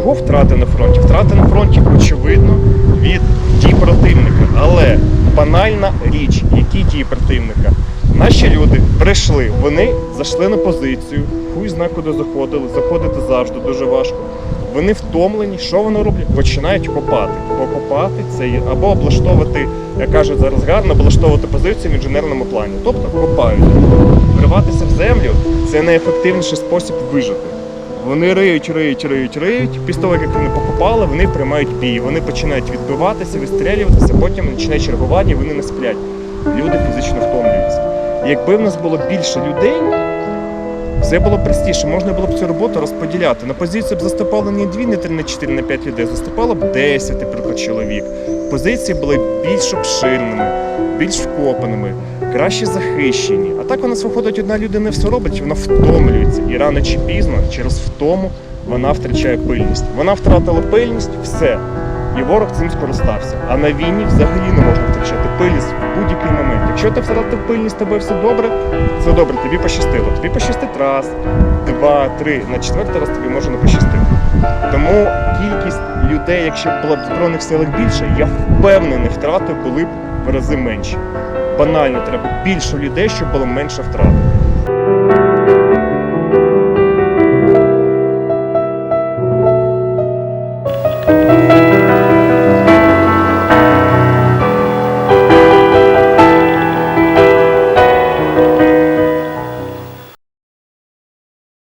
втрати на фронті? Втрати на фронті, очевидно, від дій противника. Але банальна річ, які дії противника? Наші люди прийшли, вони зайшли на позицію, хуй зна куди заходили, заходити завжди дуже важко. Вони втомлені, що вони роблять? Починають копати. Покопати це або облаштовувати, як кажуть зараз гарно, облаштовувати позицію в інженерному плані. Тобто копають. Вриватися в землю це найефективніший спосіб вижити. Вони риють, риють, риють, риють. Після того, як вони покупали, вони приймають бій. Вони починають відбиватися, вистрілюватися, потім починає чергування, вони не сплять. Люди фізично втомлюються. Якби в нас було більше людей, все було простіше. Можна було б цю роботу розподіляти. На позицію б заступало не 2, не 3, не 4, не 5 людей, заступало б 10, наприклад, чоловік. Позиції були більш обширними, більш вкопаними, краще захищені. А так у нас виходить, одна людина все робить, вона втомлюється. І рано чи пізно, через втому, вона втрачає пильність. Вона втратила пильність, все. І ворог цим скористався. А на війні взагалі не можна втрачати пильність в будь-який момент. Якщо ти втратив пильність, тебе все добре, все добре, тобі пощастило. Тобі пощастить раз, два, три. На четвертий раз тобі може не пощастити. Тому кількість людей, якщо б була б в збройних силах більше, я впевнений, втрати були б в рази менші. Банально треба більше людей, щоб було менше втрат.